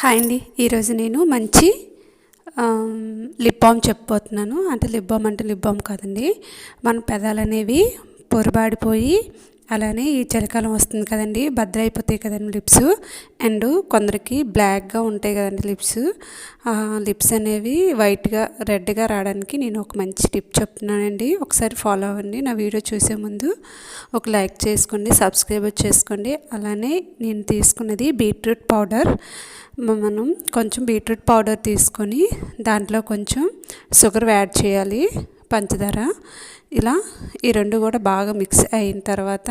Hi అండి. ఈరోజు నేను మంచి లిప్ బామ్ చెప్పబోతున్నాను. అంటే లిప్ బామ్ అంటే లిప్ బామ్ కాదండి. మన పెదాలు అనేవి పొరబాడిపోయి అలానే ఈ చలికాలం వస్తుంది కదండి భద్ర అయిపోతాయి కదండి లిప్స్. అండ్ కొందరికి బ్లాక్గా ఉంటాయి కదండి లిప్స్. లిప్స్ అనేవి వైట్గా రెడ్గా రావడానికి నేను ఒక మంచి టిప్ చెప్తున్నానండి. ఒకసారి ఫాలో అవ్వండి నా వీడియో చూసే ముందు ఒక లైక్ చేసుకోండి సబ్స్క్రైబ్ చేసుకోండి. అలానే నేను తీసుకున్నది బీట్రూట్ పౌడర్. మనం కొంచెం బీట్రూట్ పౌడర్ తీసుకొని దాంట్లో కొంచెం షుగర్ యాడ్ చేయాలి. పంచదార. ఇలా ఈ రెండు కూడా బాగా మిక్స్ అయిన తర్వాత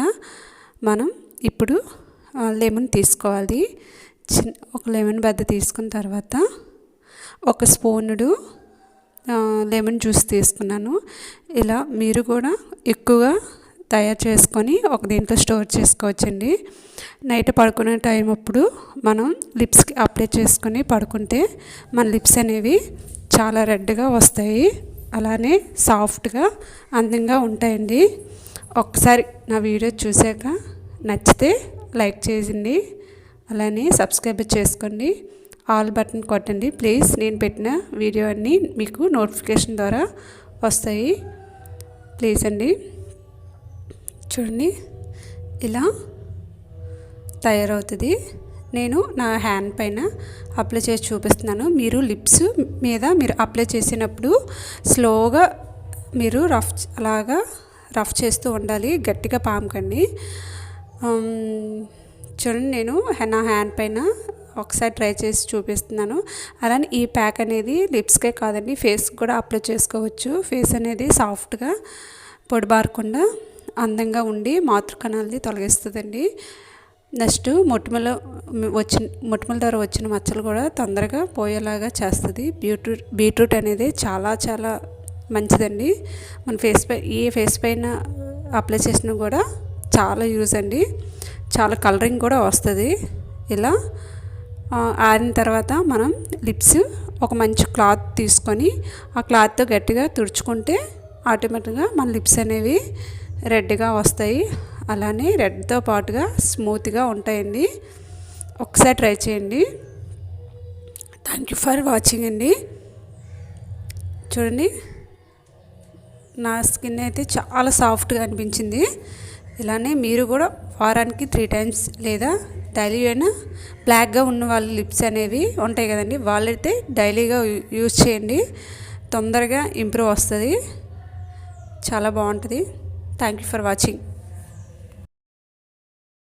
మనం ఇప్పుడు లెమన్ తీసుకోవాలి. చిన్న ఒక లెమన్ బద్ద తీసుకున్న తర్వాత ఒక స్పూనుడు లెమన్ జ్యూస్ తీసుకున్నాను. ఇలా మీరు కూడా ఎక్కువగా తయారు చేసుకొని ఒక దీంట్లో స్టోర్ చేసుకోవచ్చండి. నైట్ పడుకునే టైం అప్పుడు మనం లిప్స్కి అప్లై చేసుకొని పడుకుంటే మన లిప్స్ అనేవి చాలా రెడ్గా వస్తాయి. అలానే సాఫ్ట్గా అందంగా ఉంటాయండి. ఒకసారి నా వీడియో చూశాక నచ్చితే లైక్ చేయండి అలానే సబ్స్క్రైబ్ చేసుకోండి. ఆల్ బటన్ కొట్టండి ప్లీజ్. నేను పెట్టిన వీడియో అన్నీ మీకు నోటిఫికేషన్ ద్వారా వస్తాయి. ప్లీజ్ అండి. చూడండి ఇలా తయారవుతుంది. నేను నా హ్యాండ్ పైన అప్లై చేసి చూపిస్తున్నాను. మీరు లిప్స్ మీద మీరు అప్లై చేసినప్పుడు స్లోగా మీరు రఫ్ అలాగా రఫ్ చేస్తూ ఉండాలి. గట్టిగా పాముకండి. చూడండి నేను నా హ్యాండ్ పైన ఒకసారి ట్రై చేసి చూపిస్తున్నాను. అలానే ఈ ప్యాక్ అనేది లిప్స్కే కాదండి ఫేస్కి కూడా అప్లై చేసుకోవచ్చు. ఫేస్ అనేది సాఫ్ట్గా పొడిబారకుండా అందంగా ఉండి మాతృకణాలని తొలగిస్తుందండి. నెక్స్ట్ మొటిమల వచ్చిన మొటిమల ద్వారా వచ్చిన మచ్చలు కూడా తొందరగా పోయేలాగా చేస్తుంది. బీట్రూట్ బీట్రూట్ అనేది చాలా చాలా మంచిదండి. మన ఫేస్ పై ఏ ఫేస్ పైన అప్లై చేసినా కూడా చాలా యూజ్ అండి. చాలా కలరింగ్ కూడా వస్తుంది. ఇలా ఆరిన తర్వాత మనం లిప్స్ ఒక మంచి క్లాత్ తీసుకొని ఆ క్లాత్తో గట్టిగా తుడుచుకుంటే ఆటోమేటిక్గా మన లిప్స్ అనేవి రెడ్గా వస్తాయి. అలానే రెడ్తో పాటుగా స్మూత్గా ఉంటాయండి. ఒకసారి ట్రై చేయండి. థ్యాంక్ యూ ఫర్ వాచింగ్ అండి. చూడండి. నా స్కిన్ అయితే చాలా సాఫ్ట్గా అనిపించింది. ఇలానే మీరు కూడా వారానికి త్రీ టైమ్స్ లేదా డైలీ అయినా బ్లాక్గా ఉన్న వాళ్ళ లిప్స్ అనేవి ఉంటాయి కదండి. వాళ్ళైతే డైలీగా యూజ్ చేయండి. తొందరగా ఇంప్రూవ్ వస్తుంది. చాలా బాగుంటుంది. Thank you for watching